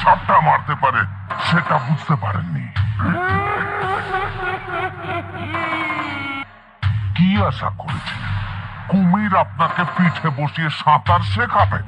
ঝাপটা মারতে পারে, সেটা বুঝতে পারেননি। কি আশা করেছিলেন কুমির আপনাকে পিঠে বসিয়ে সাঁতার শেখাবে?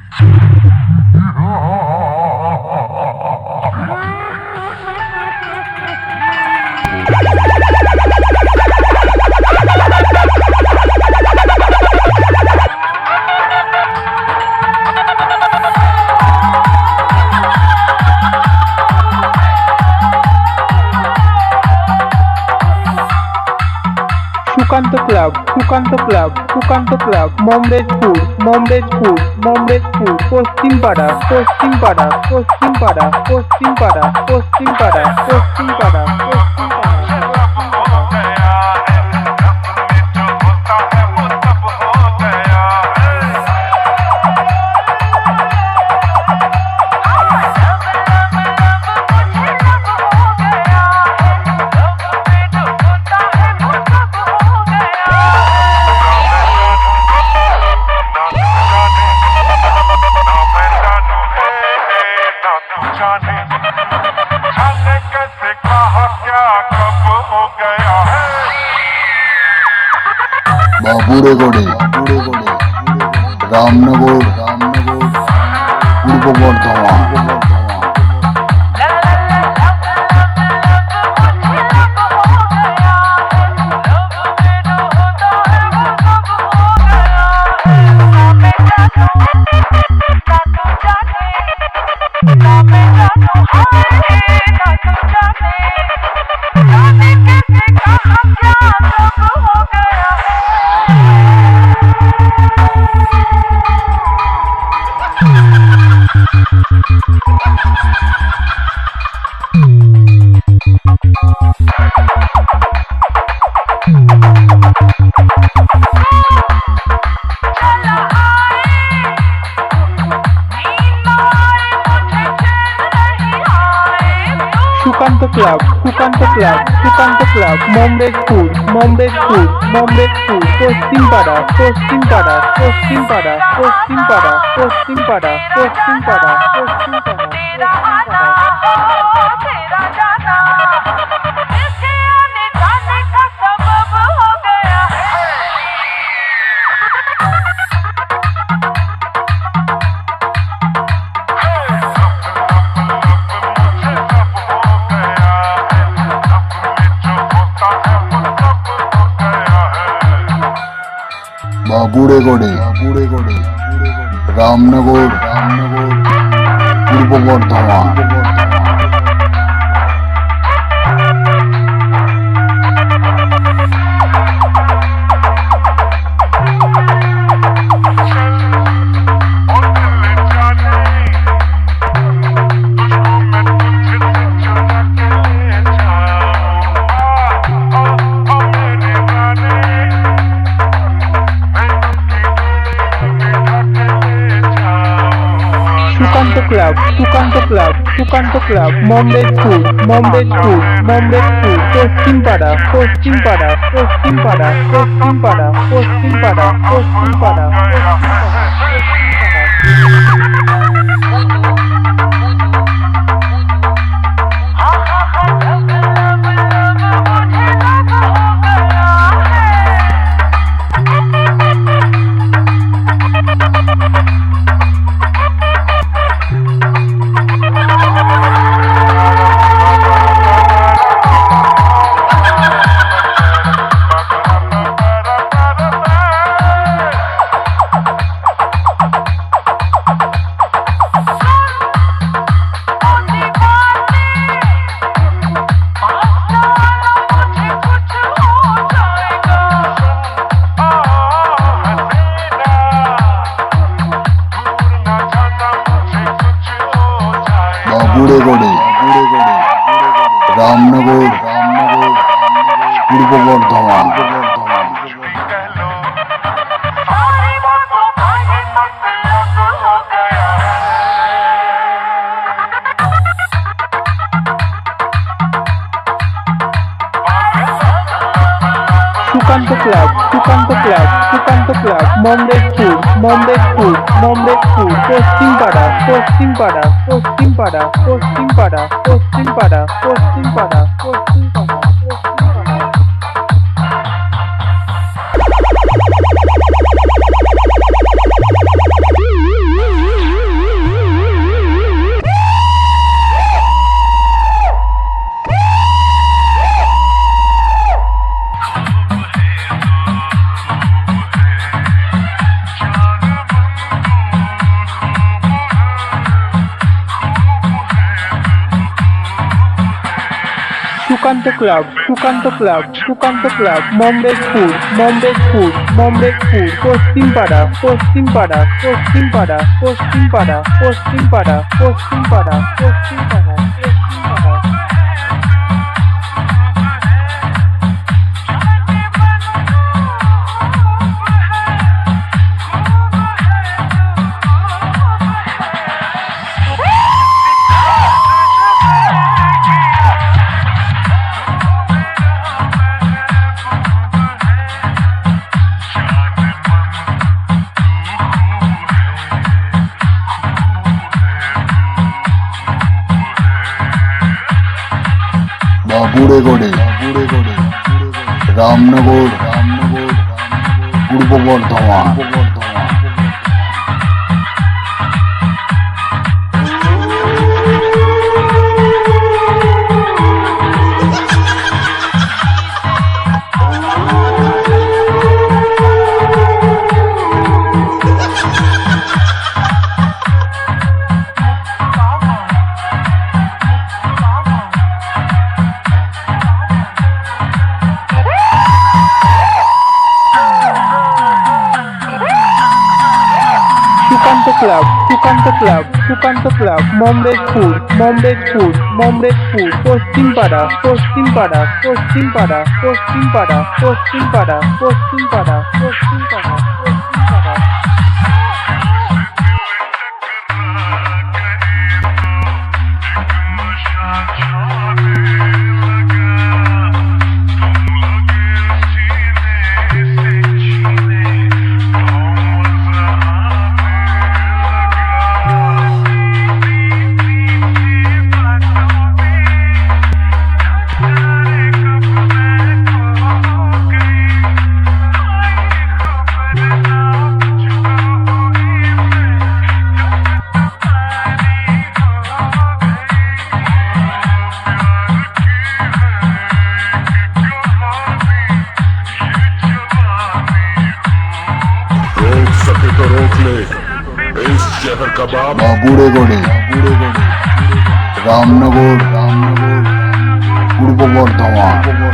Sukanta club Sukanta club Momrejpur Momrejpur Paschimpara Paschimpara Paschimpara Paschimpara Paschimpara Paschimpara Paschimpara. বাবুরে গড়ে Ramnagar Ramnagar Purba Bardhaman. Club Sukanta club Sukanta club Momrejpur Momrejpur Momrejpur Paschimpara Paschimpara Paschimpara Paschimpara Paschimpara Paschimpara Paschimpara বাবুরে গড়ে গুড়ে গড়ে Ramnagar Ramnagar Purba Bardhaman. Sukanta club Momrejpur Momrejpur Paschimpara Paschimpara Paschimpara Paschimpara Paschimpara Paschimpara Paschimpara. Sukanta club Sukanta club Sukanta club Momrejpur Momrejpur Momrejpur Paschimpara Paschimpara Paschimpara Paschimpara Paschimpara Paschimpara Paschimpara Sukanta club Sukanta club Sukanta club Momrejpur Momrejpur Momrejpur Paschimpara Paschimpara Paschimpara Paschimpara Paschimpara Paschimpara Paschimpara গড়ে গড়ে Ramnagar Ramnagar Purba Bardhaman. Club, Sukanta club Sukanta club, Momrejpur Momrejpur Momrejpur, Paschimpara Paschimpara Paschimpara Paschimpara Paschimpara Paschimpara Paschimpara কাবাব। গড়ে Ramnagar Ramnagar. Purba Bardhaman.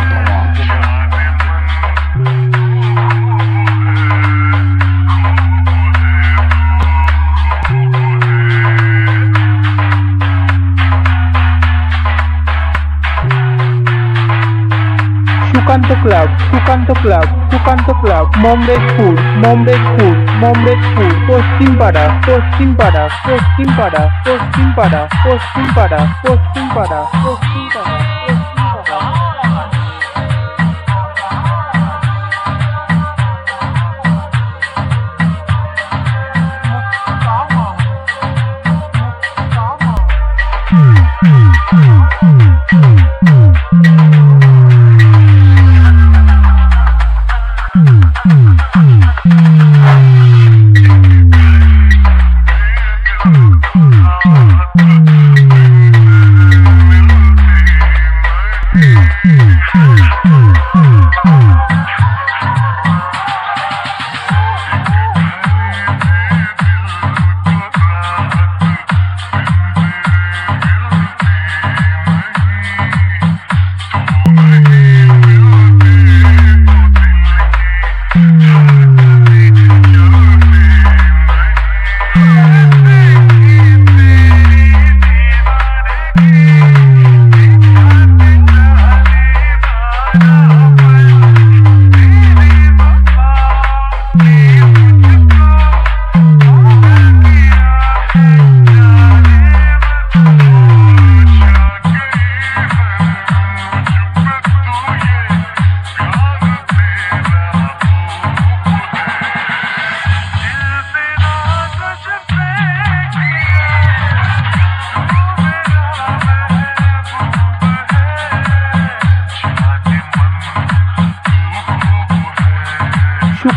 Sukanta club Sukanta club Momrejpur Momrejpur Momrejpur Paschimpara Paschimpara Paschimpara Paschimpara Paschimpara Paschimpara Paschimpara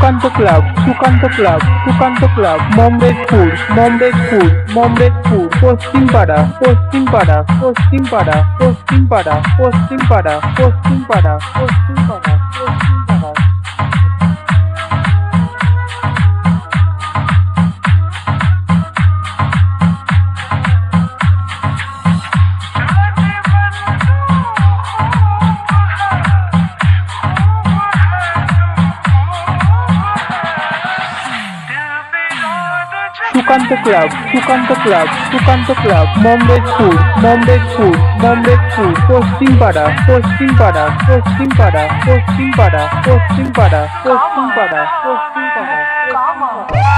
Sukanta club Sukanta club Sukanta club, Momrejpur Momrejpur Momrejpur Paschimpara পাড়া পশ্চিম পাড়া পশ্চিম পাড়া পশ্চিম পাড়া Sukanta club Sukanta club Sukanta club Momrejpur Momrejpur Momrejpur পশ্চিমপাড়া পশ্চিমপাড়া পশ্চিমপাড়া পশ্চিমপাড়া পশ্চিমপাড়া পশ্চিমপাড়া পশ্চিম পাড়া